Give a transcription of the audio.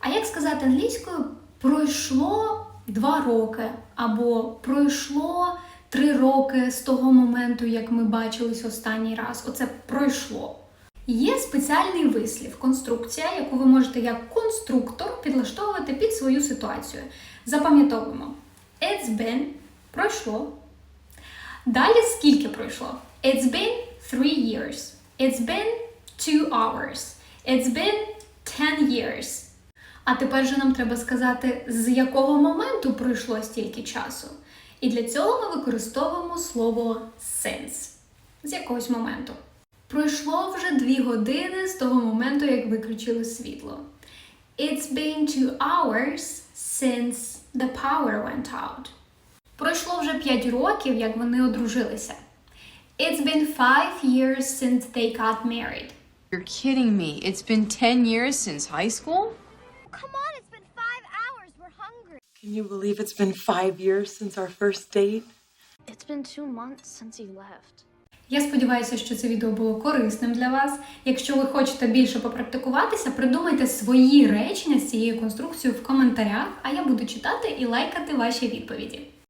А як сказати англійською пройшло два роки, або пройшло три роки з того моменту, як ми бачились останній раз. Оце пройшло. Є спеціальний вислів, конструкція, яку ви можете як конструктор підлаштовувати під свою ситуацію. Запам'ятовуємо. It's been пройшло. Далі скільки пройшло? It's been three years. It's been two hours. It's been ten years. А тепер же нам треба сказати, з якого моменту пройшло стільки часу. І для цього ми використовуємо слово since. З якогось моменту. Пройшло вже дві години з того моменту, як виключили світло. It's been two hours since the power went out. Пройшло вже 5 років, як вони одружилися. It's been five years since they got married. You're kidding me. It's been 10 years since high school? Come on, it's been five hours. We're hungry. Can you believe it's been five years since our first date? It's been two months since he left. Я сподіваюся, що це відео було корисним для вас. Якщо ви хочете більше попрактикуватися, придумайте свої речення з цією конструкцією в коментарях, а я буду читати і лайкати ваші відповіді.